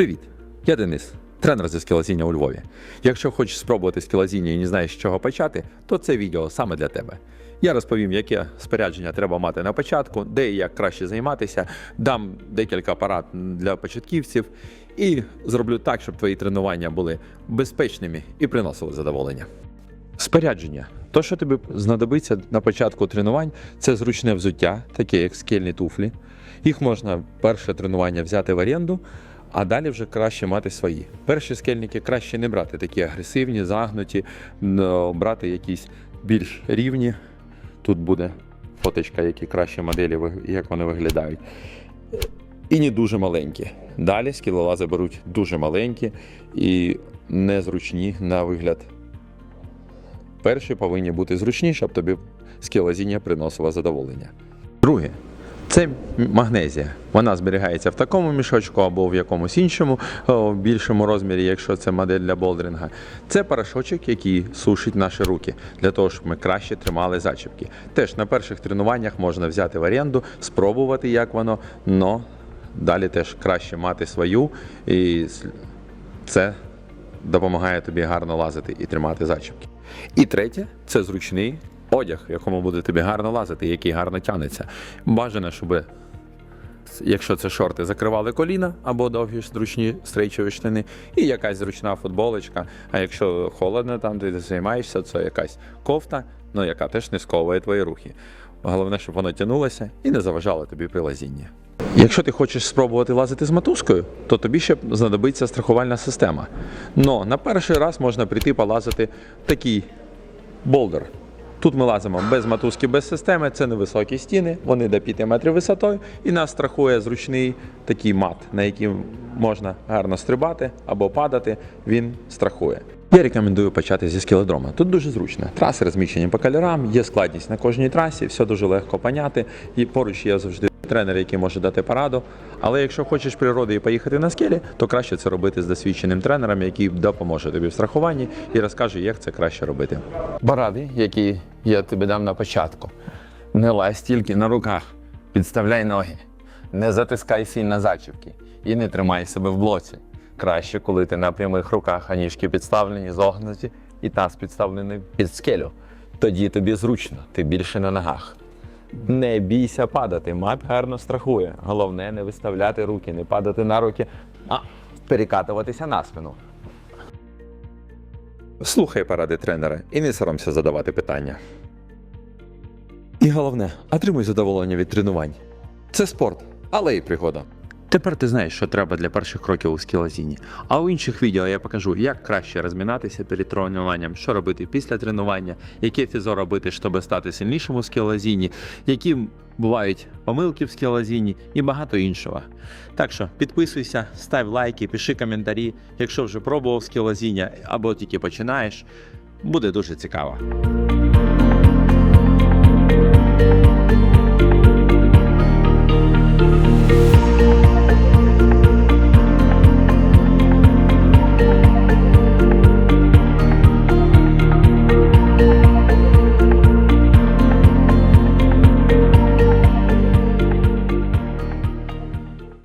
Привіт! Я Денис, тренер зі скілозіння у Львові. Якщо хочеш спробувати скілозіння і не знаєш, з чого почати, то це відео саме для тебе. Я розповім, яке спорядження треба мати на початку, де і як краще займатися, дам декілька порад для початківців і зроблю так, щоб твої тренування були безпечними і приносили задоволення. Спорядження. То, що тобі знадобиться на початку тренувань, це зручне взуття, таке як скельні туфлі. Їх можна перше тренування взяти в оренду, а далі вже краще мати свої. Перші скельники краще не брати такі агресивні, загнуті, брати якісь більш рівні. Тут буде фоточка, які кращі моделі, як вони виглядають. І не дуже маленькі. Далі скілолази беруть дуже маленькі і незручні на вигляд Перші повинні бути зручні, щоб тобі скілозіння приносило задоволення. Друге, це магнезія. Вона зберігається в такому мішочку або в якомусь іншому о, більшому розмірі, якщо це модель для болдеринга. Це порошочок, який сушить наші руки для того, щоб ми краще тримали зачіпки. Теж на перших тренуваннях можна взяти в оренду, спробувати, як воно, але далі теж краще мати свою. І це допомагає тобі гарно лазити і тримати зачіпки. І третє це зручний одяг, в якому буде тобі гарно лазити, який гарно тягнеться. Бажано, щоб, якщо це шорти, закривали коліна або довгі зручні стрейчові штани, і якась зручна футболочка. А якщо холодно, там де ти займаєшся, це якась кофта, ну яка теж не сковує твої рухи. Головне, щоб воно тягнулося і не заважало тобі при лазінні. Якщо ти хочеш спробувати лазити з мотузкою, то тобі ще знадобиться страхувальна система. Но на перший раз можна прийти полазити такий болдер. Тут ми лазимо без матузки, без системи, це невисокі стіни, вони до 5 метрів висотою, і нас страхує зручний такий мат, на який можна гарно стрибати або падати, він страхує. Я рекомендую почати зі скеледрома. Тут дуже зручно. Траси розміщені по кольорам, є складність на кожній трасі, все дуже легко поняти. І поруч є завжди тренер, який може дати пораду. Але якщо хочеш природи і поїхати на скелі, то краще це робити з досвідченим тренером, який допоможе тобі в страхуванні і розкаже, як це краще робити. Поради, які я тобі дам на початку. Не лазь тільки на руках, підставляй ноги, не затискай сильно зачіпки і не тримай себе в блоці. Краще, коли ти на прямих руках, а ніжки підставлені, зогнуті, і таз підставлений під скелю. Тоді тобі зручно, ти більше на ногах. Не бійся падати, мап гарно страхує. Головне не виставляти руки, не падати на руки, а перекатуватися на спину. Слухай поради тренера і не соромся задавати питання. І головне, отримуй задоволення від тренувань. Це спорт, але й пригода. Тепер ти знаєш, що треба для перших кроків у скілозіні. А у інших відео я покажу, як краще розмінатися перед тренуванням, що робити після тренування, яке фізо робити, щоб стати сильнішим у скілозіні, які бувають помилки в скілозіні і багато іншого. Так що підписуйся, став лайки, пиши коментарі, якщо вже пробував скілозіння або тільки починаєш. Буде дуже цікаво.